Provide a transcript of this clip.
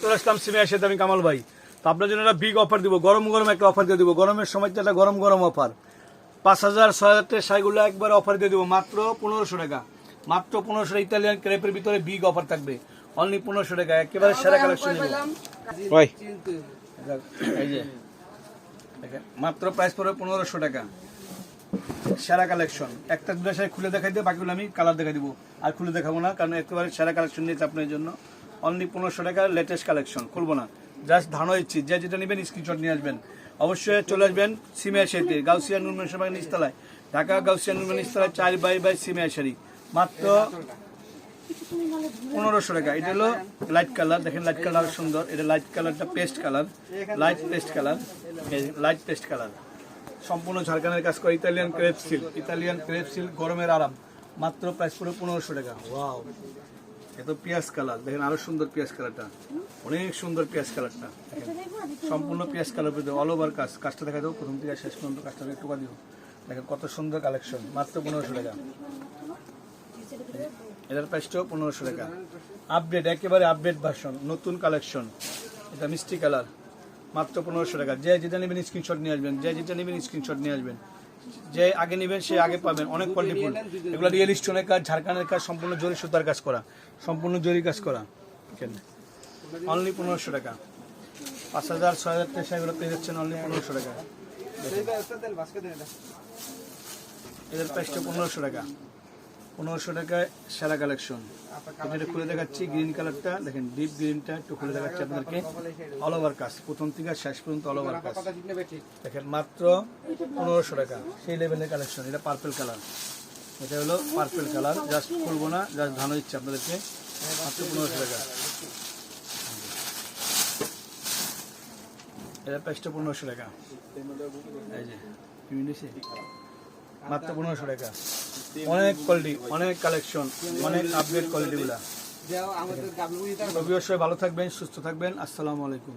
চলে আসলাম সিমিয়ার সাথে আমি কামাল ভাই। তো আপনার জন্য একটা বিগ অফার দিব গরম গরম একটা অফার দিয়ে দিব। গরমের সময় একটা গরম গরম অফার পাঁচ হাজার ছয় হাজার টাকা শাড়িগুলো একবার অফার দিয়ে দিব মাত্র পনেরোশো টাকা। মাত্র পনেরোশো টাকা ইতালিয়ান ক্রেপের ভিতরে বিগ অফার থাকবে। অনলি পনেরোশো টাকা একেবারে সেরা কালেকশন মাত্র প্রাইস পড়বে পনেরোশো টাকা। সেরা কালেকশন একটা দুটো শাড়ি খুলে দেখাই দিয়ে বাকিগুলো আমি কালার দেখাই দিব। আর খুলে দেখাবো না কারণ একেবারে সেরা কালেকশন নিয়েছে আপনার জন্য। অনলি পনেরোশো টাকা লেটেস্ট কালেকশন খুলবো না। জাস্ট ধারণা দিচ্ছি, যে যেটা নেবেন স্ক্রিনশট নিয়ে আসবেন। অবশ্যই চলে আসবেন সিমিয়া শাড়িতে গাউসিয়া নুরমান সবাই নিচতলায় ঢাকা গাউসিয়া নুরমান নিচতলায় চার বাই বাই সিমিয়া শাড়ি মাত্র পনেরোশো টাকা। এটা হলো লাইট কালার দেখেন লাইট কালার সুন্দর। এটা লাইট কালারটা paste colour light paste colour light paste colour সম্পূর্ণ ঝাড়খানের কাজ করে Italian crepe silk Italian crepe silk গরমের আরাম। মাত্র প্রাইস পড়ে পনেরোশো টাকা। ওয়াও এত পেঁয়াজ কালার। দেখেন আরও সুন্দর পেঁয়াজ কালারটা। অনেক সুন্দর পেঁয়াজ কালারটা। সম্পূর্ণ পেঁয়াজ কালার অল ওভার কাজ, কাজটা দেখা দাও প্রথম থেকে শেষ পর্যন্ত কাজটা একটু দিও। দেখেন কত সুন্দর কালেকশন মাত্র পনেরোশো টাকা। এটার প্রাইসটাও পনেরোশো টাকা। আপডেট একেবারে আপডেট ভার্সন নতুন কালেকশন এটা মিষ্টি কালার মাত্র পনেরোশো টাকা। যে যেটা নেবেন স্ক্রিনশট নিয়ে আসবেন, যে যেটা নেবেন স্ক্রিনশট নিয়ে আসবেন। যে আগে নেবেন সে আগে পাবেন। অনেক কোয়ালিটি ফুল। এগুলো রিয়েল স্টোনের কাজ ঝাড়খানের কাজ সম্পূর্ণ জরি সুতার কাজ করা। সম্পূর্ণ জরি কাজ করা। অনলি পনেরোশো টাকা। পাঁচ হাজার ছয় হাজার টাকা এগুলো পেয়ে যাচ্ছেন অনলি পনেরোশো টাকা। এদের প্রাইসটা পনেরোশো টাকা। পনেরোশো টাকায় সেরা কালেকশন এটা খুলে দেখাচ্ছি গ্রিন কালারটা দেখেন ডিপ গ্রিনটা একটু খুলে দেখাচ্ছি আপনাদেরকে। অল ওভার কাজ প্রথম থেকে শেষ পর্যন্ত অল ওভার কাজ দেখেন, মাত্র পনেরোশো টাকা, সেই লেভেলের কালেকশন এটা পার্পেল কালার এটা হলো পার্পেল কালার জাস্ট খুলবো না জাস্ট ধানো ইচ্ছে আপনাদেরকে। মাত্র পনেরোশো টাকা। এটা প্রাইসটা পনেরোশো টাকা। এই যে? মাত্র পনেরোশো টাকা। অনেক কোয়ালিটি অনেক কালেকশন অনেক আপডেট কোয়ালিটিগুলা অবশ্যই ভালো থাকবেন, সুস্থ থাকবেন। আসসালামু আলাইকুম।